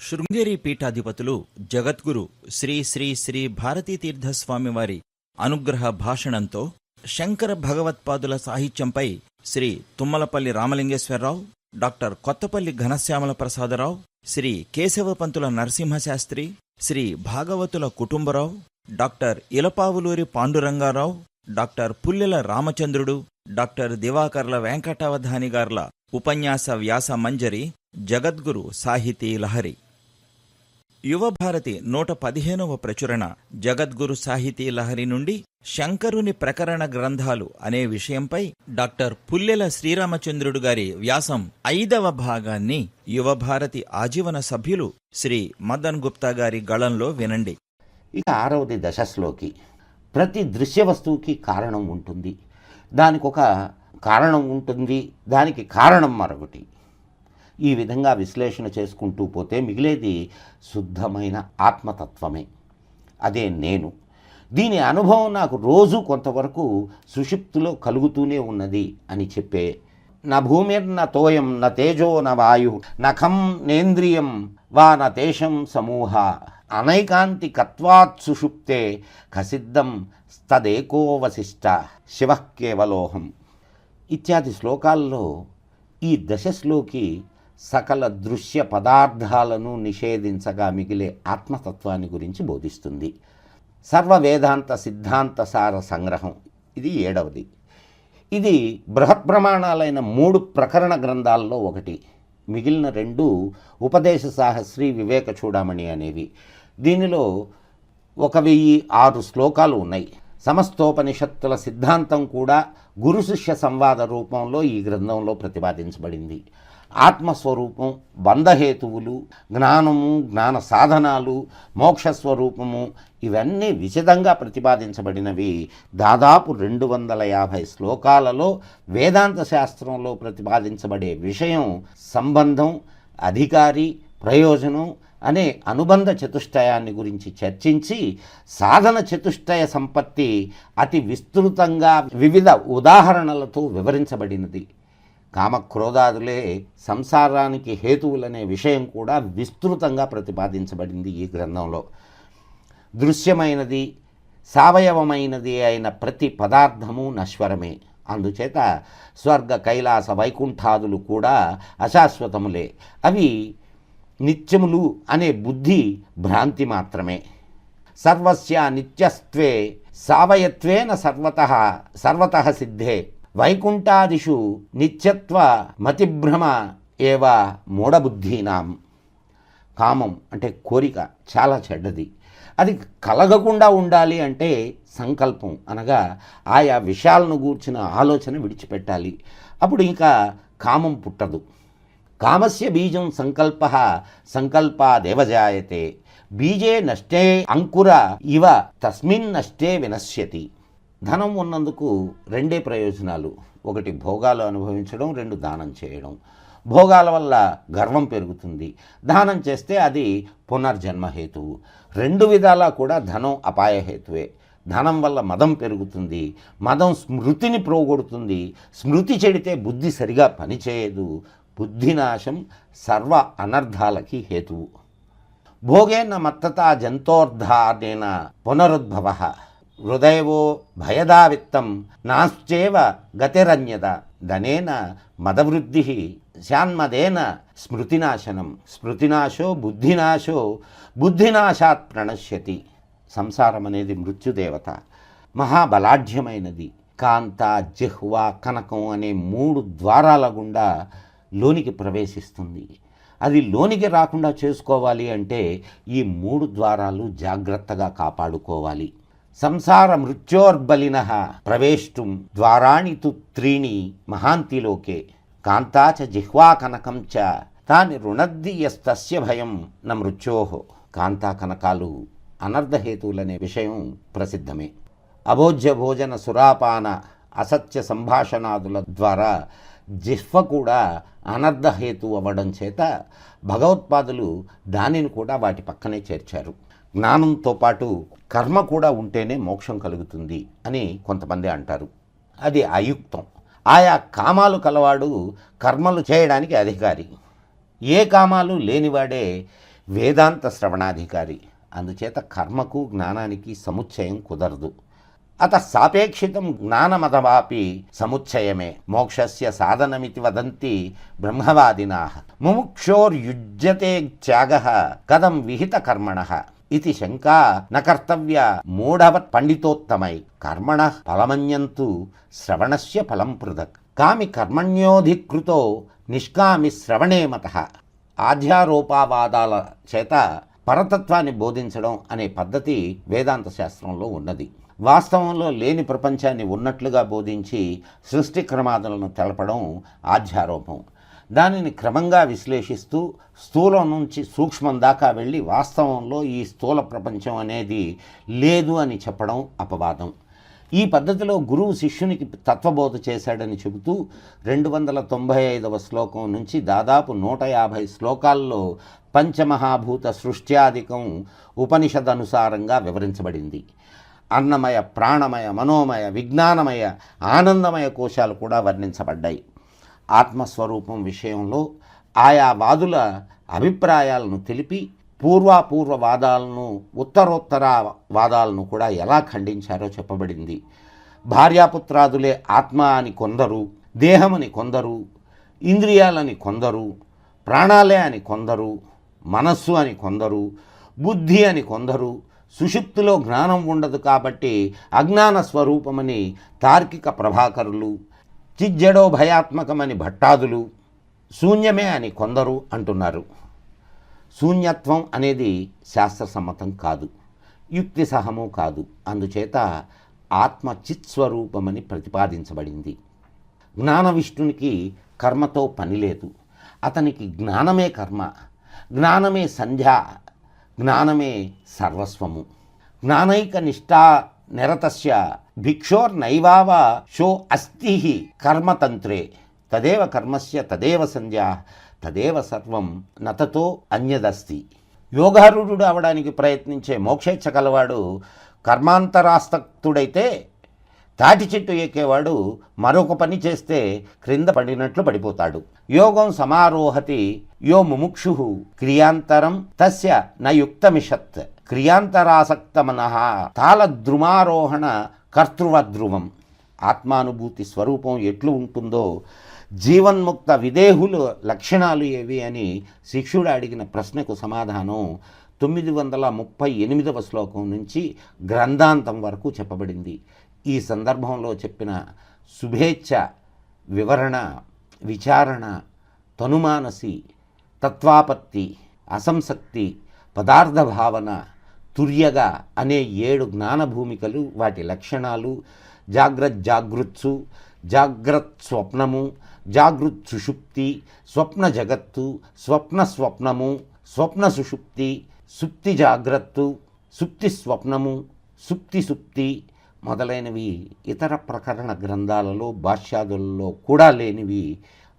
శృంగేరి పీఠాధిపతులు జగద్గురు శ్రీ శ్రీ శ్రీ భారతీతీర్థస్వామివారి అనుగ్రహ భాషణంతో శంకర భగవత్పాదుల సాహిత్యంపై Sri Tummalapalli Ramalingeswararao doctor Kothapalli Ghanashyamala Prasadarao Sri Kesavapantula Narasimhasastri Sri Bhagavatula Kutumbarao doctor Ilapavuluri Pandurangarao doctor Pullela Ramachandrudu doctor Divakarla Venkatavadhani గార్ల ఉపన్యాస వ్యాస మంజరి జగద్గురు సాహితీ లహరి. యువభారతి నూట పదిహేనవ ప్రచురణ జగద్గురు సాహితీ లహరి నుండి శంకరుని ప్రకరణ గ్రంథాలు అనే విషయంపై డాక్టర్ పుల్లెల శ్రీరామచంద్రుడు గారి వ్యాసం ఐదవ భాగాన్ని యువభారతి ఆజీవన సభ్యులు శ్రీ మదన్ గుప్తా గారి గళంలో వినండి. ఇక ఆరవది దశశ్లోకి ప్రతి దృశ్య వస్తువుకి కారణం ఉంటుంది. దానికి ఒక కారణం ఉంటుంది దానికి కారణం మరొకటి. ఈ విధంగా విశ్లేషణ చేసుకుంటూ పోతే మిగిలేది శుద్ధమైన ఆత్మతత్వమే. అదే నేను. దీని అనుభవం నాకు రోజు కొంతవరకు సుషిప్తులో కలుగుతూనే ఉన్నది అని చెప్పే నా భూమిర్న తోయం న తేజో న వాయు నఖం నేంద్రియం వా న తేషం సమూహ అనైకాంతికత్వాత్ సుషుప్తే ఖసిద్ధం స్తదేకోవశిష్ట శివ కేవలోహం. ఇత్యాది శ్లోకాల్లో ఈ దశస్లోకి సకల దృశ్య పదార్థాలను నిషేధించగా మిగిలే ఆత్మతత్వాన్ని గురించి బోధిస్తుంది. సర్వ వేదాంత సిద్ధాంత సార సంగ్రహం. ఇది ఏడవది. ఇది బృహత్ ప్రమాణాలైన మూడు ప్రకరణ గ్రంథాల్లో ఒకటి. మిగిలిన రెండు ఉపదేశ సాహస్రి వివేక చూడమణి అనేవి. దీనిలో ఒక వెయ్యి ఆరు శ్లోకాలు ఉన్నాయి. సమస్తోపనిషత్తుల సిద్ధాంతం కూడా గురు శిష్య సంవాద రూపంలో ఈ గ్రంథంలో ప్రతిపాదించబడింది. ఆత్మస్వరూపం బంధహేతువులు జ్ఞానము జ్ఞాన సాధనాలు మోక్షస్వరూపము ఇవన్నీ విశదంగా ప్రతిపాదించబడినవి. దాదాపు రెండు వందల యాభై శ్లోకాలలో వేదాంత శాస్త్రంలో ప్రతిపాదించబడే విషయం సంబంధం అధికారి ప్రయోజనం అనే అనుబంధ చతుష్టయాన్ని గురించి చర్చించి సాధన చతుష్టయ సంపత్తి అతి విస్తృతంగా వివిధ ఉదాహరణలతో వివరించబడినది. కామక్రోధాదులే సంసారానికి హేతువులనే విషయం కూడా విస్తృతంగా ప్రతిపాదించబడింది ఈ గ్రంథంలో. దృశ్యమైనది సావయవమైనది అయిన ప్రతి పదార్థము నశ్వరమే. అందుచేత స్వర్గ కైలాస వైకుంఠాదులు కూడా అశాశ్వతములే. అవి నిత్యములు అనే బుద్ధి భ్రాంతి మాత్రమే. సర్వస్య నిత్యస్త్వే సావయత్వేన సర్వత సర్వత సిద్ధే. వైకుంఠాదిషు నిత్యత్వ మతిభ్రమ ఏవ మూఢబుద్ధీనాం. కామం అంటే కోరిక చాలా చెడ్డది. అది కలగకుండా ఉండాలి అంటే సంకల్పం అనగా ఆయా విషయాలను గూర్చిన ఆలోచన విడిచిపెట్టాలి. అప్పుడు ఇంకా కామం పుట్టదు. కామస్య బీజం సంకల్ప సంకల్పాదేవజాయతే. బీజే నష్టే అంకుర ఇవ తస్మిన్ నష్టే వినశ్యతి. ధనం ఉన్నందుకు రెండే ప్రయోజనాలు. ఒకటి భోగాలు అనుభవించడం రెండు దానం చేయడం. భోగాల వల్ల గర్వం పెరుగుతుంది. దానం చేస్తే అది పునర్జన్మ హేతువు. రెండు విధాలా కూడా ధనం అపాయహేతువే ధనం వల్ల మదం పెరుగుతుంది. మదం స్మృతిని ప్రోగొడుతుంది. స్మృతి చెడితే బుద్ధి సరిగా పనిచేయదు. బుద్ధినాశం సర్వ అనర్థాలకి హేతువు. భోగేన మత్తత జంతోర్ధానేన పునరుద్భవ. హృదయవో భయదావిత్తం నాశ్చేవ గతిరన్యత ధనేన మదవృద్ధి శాన్మదేన స్మృతినాశనం స్మృతినాశో బుద్ధినాశో బుద్ధినాశాత్ ప్రణశ్యతి. సంసారం అనేది మృత్యుదేవత. మహాబలాఢ్యమైనది. కాంత జిహ్వ కనకం అనే మూడు ద్వారాల గుండా లోనికి ప్రవేశిస్తుంది. అది లోనికి రాకుండా చేసుకోవాలి అంటే ఈ మూడు ద్వారాలు జాగ్రత్తగా కాపాడుకోవాలి. సంసార మృత్యోర్బలిన ప్రవేష్టుం ద్వారాణి తు త్రీణి మహాంతిలోకే. కాంతాచ జిహ్వా కనకం చ తాని రుణద్ది భయం న మృత్యోహో కాంతా కనకాలు అనర్ధహేతువులనే విషయం ప్రసిద్ధమే. అభోజ్య భోజన సురాపాన అసత్య సంభాషణాదుల ద్వారా జిహ్వ కూడా అనర్ధహేతు అవ్వడం చేత భగవత్పాదులు దానిని కూడా వాటి పక్కనే చేర్చారు. జ్ఞానంతో పాటు కర్మ కూడా ఉంటేనే మోక్షం కలుగుతుంది అని కొంతమంది అంటారు. అది అయుక్తం ఆయా కామాలు కలవాడు కర్మలు చేయడానికి అధికారి. ఏ కామాలు లేనివాడే వేదాంత శ్రవణాధికారి. అందుచేత కర్మకు జ్ఞానానికి సముచ్చయం కుదరదు. అత సాపేక్షితం జ్ఞానమదవాపి సముచ్చయమే. మోక్షస్య సాధనమితి వదంతి బ్రహ్మవాదినా. ముముక్షోర్యుజ్యతే త్యాగ కథం విహిత కర్మణ. ఇది శంకా నకర్తవ్య కర్తవ్య మూఢవత్ పండితోత్తమై కర్మణ ఫలమన్యంతు శ్రవణస్య ఫలం పృథక్ కామి కర్మణ్యోధికృతో నిష్కామి శ్రవణే మత ఆధ్యారోపావాదాల చేత పరతత్వాన్ని బోధించడం అనే పద్ధతి వేదాంత శాస్త్రంలో ఉన్నది. వాస్తవంలో లేని ప్రపంచాన్ని ఉన్నట్లుగా బోధించి సృష్టి క్రమాదులను తెలపడం ఆధ్యారోపం. దానిని క్రమంగా విశ్లేషిస్తూ స్థూలం నుంచి సూక్ష్మం దాకా వెళ్ళి వాస్తవంలో ఈ స్థూల ప్రపంచం అనేది లేదు అని చెప్పడం అపవాదం. ఈ పద్ధతిలో గురువు శిష్యునికి తత్వబోధ చేశాడని చెబుతూ రెండు వందల తొంభై ఐదవ శ్లోకం నుంచి దాదాపు నూట యాభై శ్లోకాల్లో పంచమహాభూత సృష్ట్యాధికం ఉపనిషదనుసారంగా వివరించబడింది. అన్నమయ ప్రాణమయ మనోమయ విజ్ఞానమయ ఆనందమయ కోశాలు కూడా వర్ణించబడ్డాయి. ఆత్మస్వరూపం విషయంలో ఆయా వాదుల అభిప్రాయాలను తెలిపి పూర్వాపూర్వ వాదాలను ఉత్తరోత్తర వాదాలను కూడా ఎలా ఖండించారో చెప్పబడింది. భార్యాపుత్రాదులే ఆత్మ అని కొందరు దేహమని కొందరు ఇంద్రియాలని కొందరు ప్రాణాలే అని కొందరు మనస్సు అని కొందరు బుద్ధి అని కొందరు సుషుప్తిలో జ్ఞానం ఉండదు కాబట్టి అజ్ఞాన స్వరూపమని తార్కిక ప్రభాకరులు చిజ్జడో భయాత్మకమని భట్టాదులు శూన్యమే అని కొందరు అంటున్నారు. శూన్యత్వం అనేది శాస్త్రసమ్మతం కాదు యుక్తి సహము కాదు. అందుచేత ఆత్మ చిత్స్వరూపమని ప్రతిపాదించబడింది. జ్ఞాన విష్ణునికి కర్మతో పని లేదు. అతనికి జ్ఞానమే కర్మ జ్ఞానమే సంధ్య జ్ఞానమే సర్వస్వము. జ్ఞానైక నిష్టా నిరతస్య భిక్షోర్నైవావ షో అస్థి కర్మతంత్రే. తదేవ కర్మస్య తదేవ సంధ్య తదేవ సర్వం నతతో అన్యదస్తి. యోగారూఢుడు అవడానికి ప్రయత్నించే మోక్షేచ్ఛ కలవాడు కర్మాంతరాస్తక్తుడైతే తాటి చెట్టు ఎక్కేవాడు మరొక పని చేస్తే క్రింద పడినట్లు పడిపోతాడు. యోగం సమారోహతి యో ముముక్షు క్రియాంతరం తస్య నయుక్తమిషత్ క్రియాంతరాసక్తమనః. తాళద్రుమారోహణ కర్తృవధ్రువం ఆత్మానుభూతి స్వరూపం ఎట్లు ఉంటుందో జీవన్ముక్త విదేహులు లక్షణాలు ఏవి అని శిష్యుడు అడిగిన ప్రశ్నకు సమాధానం తొమ్మిది వందల ముప్పై ఎనిమిదవ శ్లోకం నుంచి గ్రంథాంతం వరకు చెప్పబడింది. ఈ సందర్భంలో చెప్పిన శుభేచ్ఛ వివరణ విచారణ తనుమానసి తత్వాపత్తి అసంసక్తి పదార్థ భావన తుర్యగా అనే ఏడు జ్ఞాన భూమికలు వాటి లక్షణాలు జాగ్రత్ జాగృత్సు జాగ్రత్ స్వప్నము జాగృత్ సుషుప్తి స్వప్న జగత్తు స్వప్న స్వప్నము స్వప్న సుషుప్తి సుప్తి జాగ్రత్తు సుప్తి స్వప్నము సుప్తి సుప్తి మొదలైనవి ఇతర ప్రకరణ గ్రంథాలలో భాష్యాదులలో కూడా లేనివి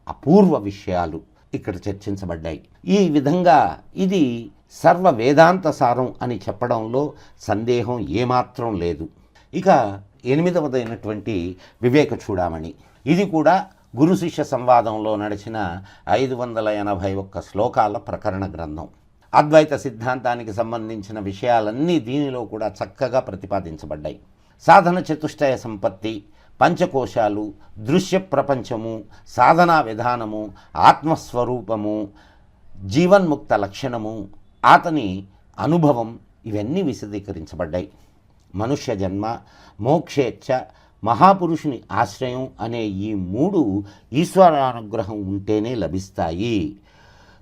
అపూర్వ విషయాలు. ఇక్కడ చర్చించబడ్డాయి. ఈ విధంగా ఇది సర్వ వేదాంత సారం అని చెప్పడంలో సందేహం ఏమాత్రం లేదు. ఇక ఎనిమిదవదైనటువంటి వివేక చూడామణి. ఇది కూడా గురు శిష్య సంవాదంలో నడిచిన ఐదు వందల ఎనభై ఒక్క శ్లోకాల ప్రకరణ గ్రంథం. అద్వైత సిద్ధాంతానికి సంబంధించిన విషయాలన్నీ దీనిలో కూడా చక్కగా ప్రతిపాదించబడ్డాయి. సాధన చతుష్టయ సంపత్తి పంచకోశాలు దృశ్య ప్రపంచము సాధనా విధానము ఆత్మస్వరూపము జీవన్ముక్త లక్షణము అతని అనుభవం ఇవన్నీ విశదీకరించబడ్డాయి. మనుష్య జన్మ మోక్షేచ్ఛ మహాపురుషుని ఆశ్రయం అనే ఈ మూడు ఈశ్వరానుగ్రహం ఉంటేనే లభిస్తాయి.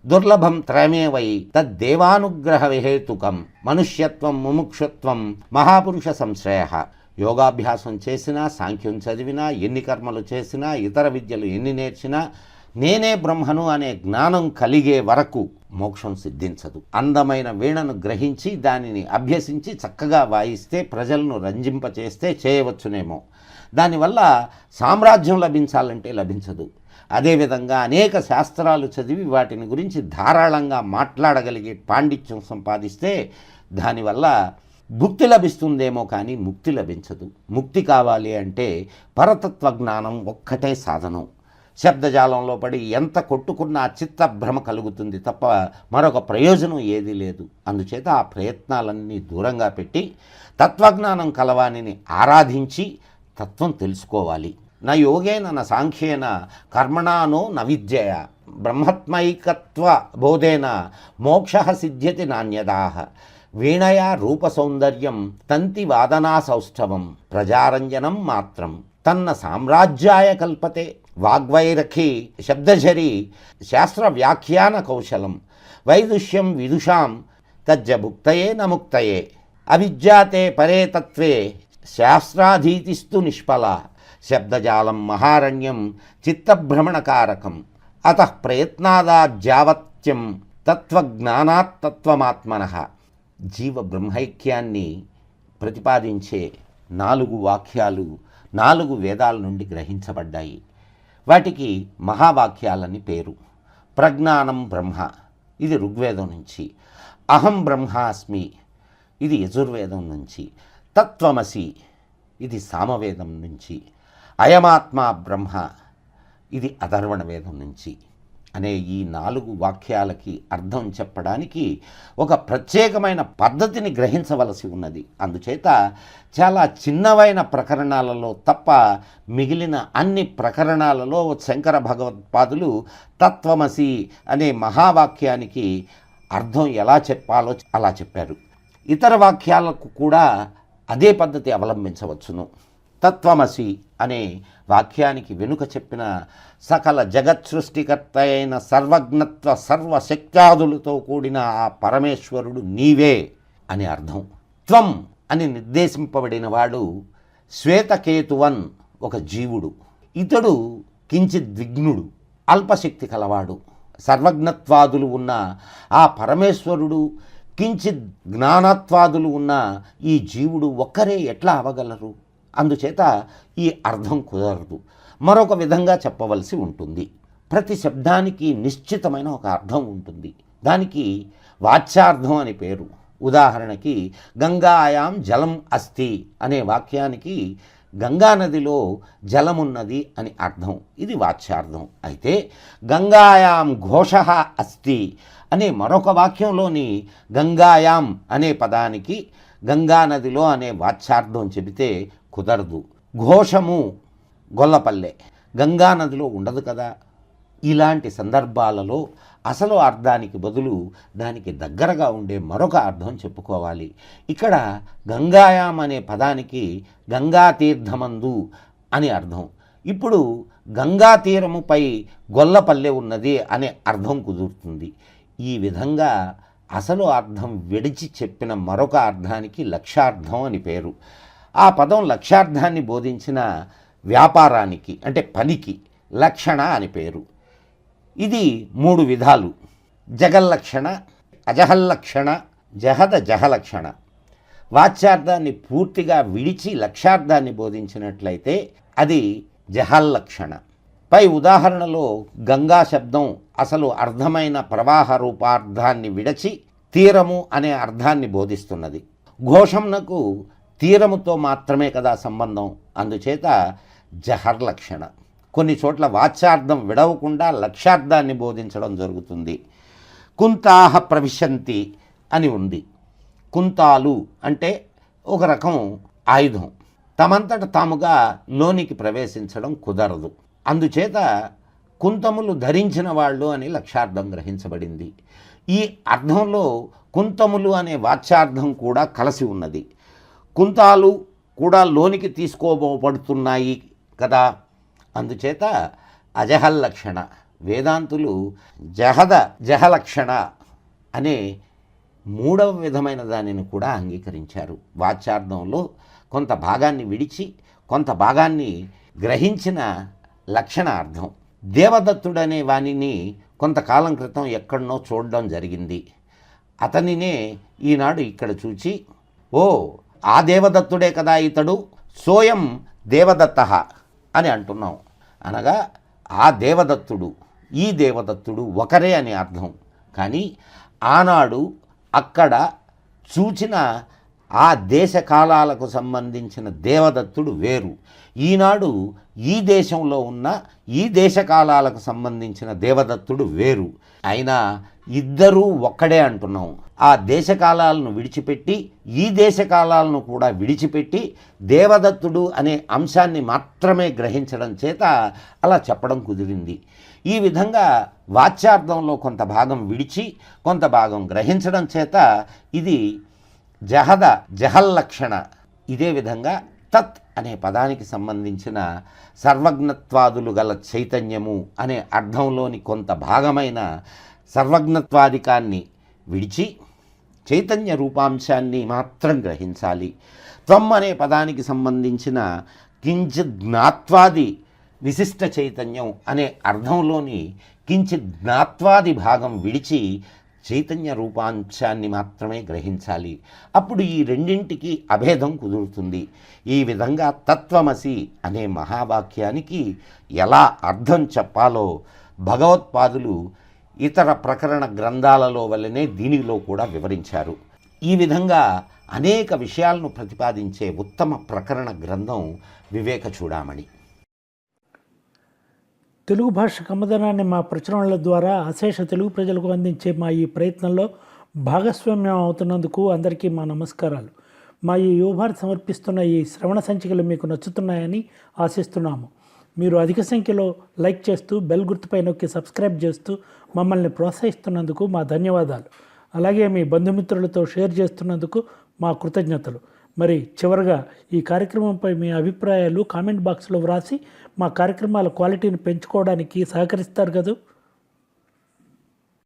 దుర్లభం త్రయమేవై తద్దేవానుగ్రహ విహేతుకం మనుష్యత్వం ముముక్షత్వం మహాపురుష సంశ్రయ. యోగాభ్యాసం చేసినా సాంఖ్యం చదివినా ఎన్ని కర్మలు చేసినా ఇతర విద్యలు ఎన్ని నేర్చినా నేనే బ్రహ్మను అనే జ్ఞానం కలిగే వరకు మోక్షం సిద్ధించదు. అందమైన వీణను గ్రహించి దానిని అభ్యసించి చక్కగా వాయిస్తే ప్రజలను రంజింపచేస్తే చేయవచ్చునేమో. దానివల్ల సామ్రాజ్యం లభించాలంటే లభించదు. అదేవిధంగా అనేక శాస్త్రాలు చదివి వాటిని గురించి ధారాళంగా మాట్లాడగలిగే పాండిత్యం సంపాదిస్తే దానివల్ల భుక్తి లభిస్తుందేమో కానీ ముక్తి లభించదు. ముక్తి కావాలి అంటే పరతత్వ జ్ఞానం ఒక్కటే సాధనం. శబ్దజాలంలో పడి ఎంత కొట్టుకున్నా చిత్త భ్రమ కలుగుతుంది తప్ప మరొక ప్రయోజనం ఏదీ లేదు. అందుచేత ఆ ప్రయత్నాలన్నీ దూరంగా పెట్టి తత్వజ్ఞానం కలవాణిని ఆరాధించి తత్వం తెలుసుకోవాలి. నా యోగేన నా సాంఖ్యేన కర్మణానో న విద్యయ. బ్రహ్మత్మైకత్వ బోధేన మోక్ష సిద్ధ్యతి నాణ్యదాహ వీణయా రూపసౌందర్యం తంతి వాదనా సౌష్ఠవం ప్రజారంజనం మాత్రం. తన్న సామ్రాజ్యాయ కల్పతే వాగ్వైరఖి శబ్దఝరి శాస్త్ర వ్యాఖ్యాన కౌశలం వైదుష్యం విదుషాం తజ్జభుక్తయే నముక్తయే అవిద్యాతే పరే తత్వే శాస్త్రాధీతిస్తు నిష్ఫల శబ్దజాలం మహారణ్యం చిత్తభ్రమణకారకం అత ప్రయత్నాదాజ్యావత్యం తత్వజ్ఞానాత్తత్వమాత్మన. జీవ బ్రహ్మైక్యాన్ని ప్రతిపాదించే నాలుగు వాక్యాలు నాలుగు వేదాల నుండి గ్రహించబడ్డాయి. వాటికి మహావాక్యాలని పేరు. ప్రజ్ఞానం బ్రహ్మ. ఇది ఋగ్వేదం నుంచి. అహం బ్రహ్మాస్మి. ఇది యజుర్వేదం నుంచి. తత్వమసి. ఇది సామవేదం నుంచి. అయమాత్మ బ్రహ్మ. ఇది అధర్వణ వేదం నుంచి. అనే ఈ నాలుగు వాక్యాలకి అర్థం చెప్పడానికి ఒక ప్రత్యేకమైన పద్ధతిని గ్రహించవలసి ఉన్నది. అందుచేత చాలా చిన్నవైన ప్రకరణాలలో తప్ప మిగిలిన అన్ని ప్రకరణాలలో శంకర భగవత్పాదులు తత్వమసి అనే మహావాక్యానికి అర్థం ఎలా చెప్పాలో అలా చెప్పారు. ఇతర వాక్యాలకు కూడా అదే పద్ధతి అవలంబించవచ్చును. తత్వమసి అనే వాక్యానికి వెనుక చెప్పిన సకల జగత్ సృష్టికర్త అయిన సర్వజ్ఞత్వ సర్వశక్త్యాదులతో కూడిన ఆ పరమేశ్వరుడు నీవే అని అర్థం. త్వం అని నిర్దేశింపబడిన వాడు శ్వేతకేతువన్ ఒక జీవుడు. ఇతడు కించిత్ విఘ్నుడు అల్పశక్తి కలవాడు. సర్వజ్ఞత్వాదులు ఉన్న ఆ పరమేశ్వరుడు కించిత్ జ్ఞానత్వాదులు ఉన్న ఈ జీవుడు ఒక్కరే ఎట్లా అవగలరు? అందుచేత ఈ అర్థం కుదరదు. మరొక విధంగా చెప్పవలసి ఉంటుంది. ప్రతి శబ్దానికి నిశ్చితమైన ఒక అర్థం ఉంటుంది. దానికి వాచ్యార్థం అని పేరు. ఉదాహరణకి గంగాయాం జలం అస్తి అనే వాక్యానికి గంగా నదిలో జలమున్నది అని అర్థం. ఇది వాచ్యార్థం. అయితే గంగాయాం ఘోష అస్తి అనే మరొక వాక్యంలోని గంగాయాం అనే పదానికి గంగా నదిలో అనే వాచ్యార్థం చెబితే కుదరదు. ఘోషము గొల్లపల్లె. గంగా నదిలో ఉండదు కదా? ఇలాంటి సందర్భాలలో అసలు అర్థానికి బదులు దానికి దగ్గరగా ఉండే మరొక అర్థం చెప్పుకోవాలి. ఇక్కడ గంగాయాం అనే పదానికి గంగా తీర్థమందు అని అర్థం. ఇప్పుడు గంగా తీరముపై గొల్లపల్లె ఉన్నది అనే అర్థం కుదురుతుంది. ఈ విధంగా అసలు అర్థం విడిచి చెప్పిన మరొక అర్థానికి లక్ష్యార్థం అని పేరు. ఆ పదం లక్ష్యార్థాన్ని బోధించిన వ్యాపారానికి అంటే పనికి లక్షణ అని పేరు. ఇది మూడు విధాలు. జగల్లక్షణ అజహల్లక్షణ జహద జహలక్షణ వాచ్యార్థాన్ని పూర్తిగా విడిచి లక్ష్యార్థాన్ని బోధించినట్లయితే అది జహల్లక్షణ పై ఉదాహరణలో గంగా శబ్దం అసలు అర్థమైన ప్రవాహ రూపార్థాన్ని విడచి తీరము అనే అర్థాన్ని బోధిస్తున్నది. ఘోషంనకు తీరముతో మాత్రమే కదా సంబంధం. అందుచేత జహర్లక్షణ కొన్ని చోట్ల వాచ్యార్థం విడవకుండా లక్ష్యార్థాన్ని బోధించడం జరుగుతుంది. కుంతాహ ప్రవిశంతి అని ఉంది. కుంతాలు అంటే ఒక రకం ఆయుధం. తమంతట తాముగా లోనికి ప్రవేశించడం కుదరదు. అందుచేత కుంతములు ధరించిన వాళ్ళు అని లక్ష్యార్థం గ్రహించబడింది. ఈ అర్థంలో కుంతములు అనే వాచ్యార్థం కూడా కలిసి ఉన్నది. కుంతాలు కూడా లోనికి తీసుకోబడుతున్నాయి కదా. అందుచేత అజహల్లక్షణ వేదాంతులు జహద జహలక్షణ అనే మూడవ విధమైన దానిని కూడా అంగీకరించారు. వాచ్యార్థంలో కొంత భాగాన్ని విడిచి కొంత భాగాన్ని గ్రహించిన లక్షణ అర్థం దేవదత్తుడనే వానిని కొంతకాలం క్రితం ఎక్కడనో చూడడం జరిగింది. అతనినే ఈనాడు ఇక్కడ చూచి ఓ ఆ దేవదత్తుడే కదా ఇతడు సోయం దేవదత్త అని అంటున్నాం. అనగా ఆ దేవదత్తుడు ఈ దేవదత్తుడు ఒకరే అని అర్థం. కానీ ఆనాడు అక్కడ చూచిన ఆ దేశ కాలాలకు సంబంధించిన దేవదత్తుడు వేరు. ఈనాడు ఈ దేశంలో ఉన్న ఈ దేశ కాలాలకు సంబంధించిన దేవదత్తుడు వేరు. అయినా ఇద్దరూ ఒక్కడే అంటున్నాం. ఆ దేశకాలాలను విడిచిపెట్టి ఈ దేశకాలాలను కూడా విడిచిపెట్టి దేవదత్తుడు అనే అంశాన్ని మాత్రమే గ్రహించడం చేత అలా చెప్పడం కుదిరింది. ఈ విధంగా వాచ్యార్థంలో కొంత భాగం విడిచి కొంత భాగం గ్రహించడం చేత ఇది జహద జహల్లక్షణ ఇదే విధంగా తత్ అనే పదానికి సంబంధించిన సర్వజ్ఞత్వాదులు గల చైతన్యము అనే అర్థంలోని కొంత భాగమైన సర్వజ్ఞత్వాదికాన్ని విడిచి చైతన్య రూపాంశాన్ని మాత్రం గ్రహించాలి. త్వం అనే పదానికి సంబంధించిన కించిత్ జ్ఞాత్వాది విశిష్ట చైతన్యం అనే అర్థంలోని కించిత్ జ్ఞాత్వాది భాగం విడిచి చైతన్య రూపాంశాన్ని మాత్రమే గ్రహించాలి. అప్పుడు ఈ రెండింటికి అభేదం కుదురుతుంది. ఈ విధంగా తత్వమసి అనే మహావాక్యానికి ఎలా అర్థం చెప్పాలో భగవత్పాదులు ఇతర ప్రకరణ గ్రంథాలలో వల్లనే దీనిలో కూడా వివరించారు. ఈ విధంగా అనేక విషయాలను ప్రతిపాదించే ఉత్తమ ప్రకరణ గ్రంథం వివేక చూడామణి తెలుగు భాష కమ్మదనాన్ని మా ప్రచురణల ద్వారా అశేష తెలుగు ప్రజలకు అందించే మా ఈ ప్రయత్నంలో భాగస్వామ్యం అవుతున్నందుకు అందరికీ మా నమస్కారాలు. మా ఈ యువభారత్ సమర్పిస్తున్న ఈ శ్రవణ సంచికలు మీకు నచ్చుతున్నాయని ఆశిస్తున్నాము. మీరు అధిక సంఖ్యలో లైక్ చేస్తూ బెల్ గుర్తుపై నొక్కి సబ్స్క్రైబ్ చేస్తూ మమ్మల్ని ప్రోత్సహిస్తున్నందుకు మా ధన్యవాదాలు. అలాగే మీ బంధుమిత్రులతో షేర్ చేస్తున్నందుకు మా కృతజ్ఞతలు. మరి చివరగా ఈ కార్యక్రమంపై మీ అభిప్రాయాలు కామెంట్ బాక్స్లో వ్రాసి మా కార్యక్రమాల క్వాలిటీని పెంచుకోవడానికి సహకరిస్తారు కదా?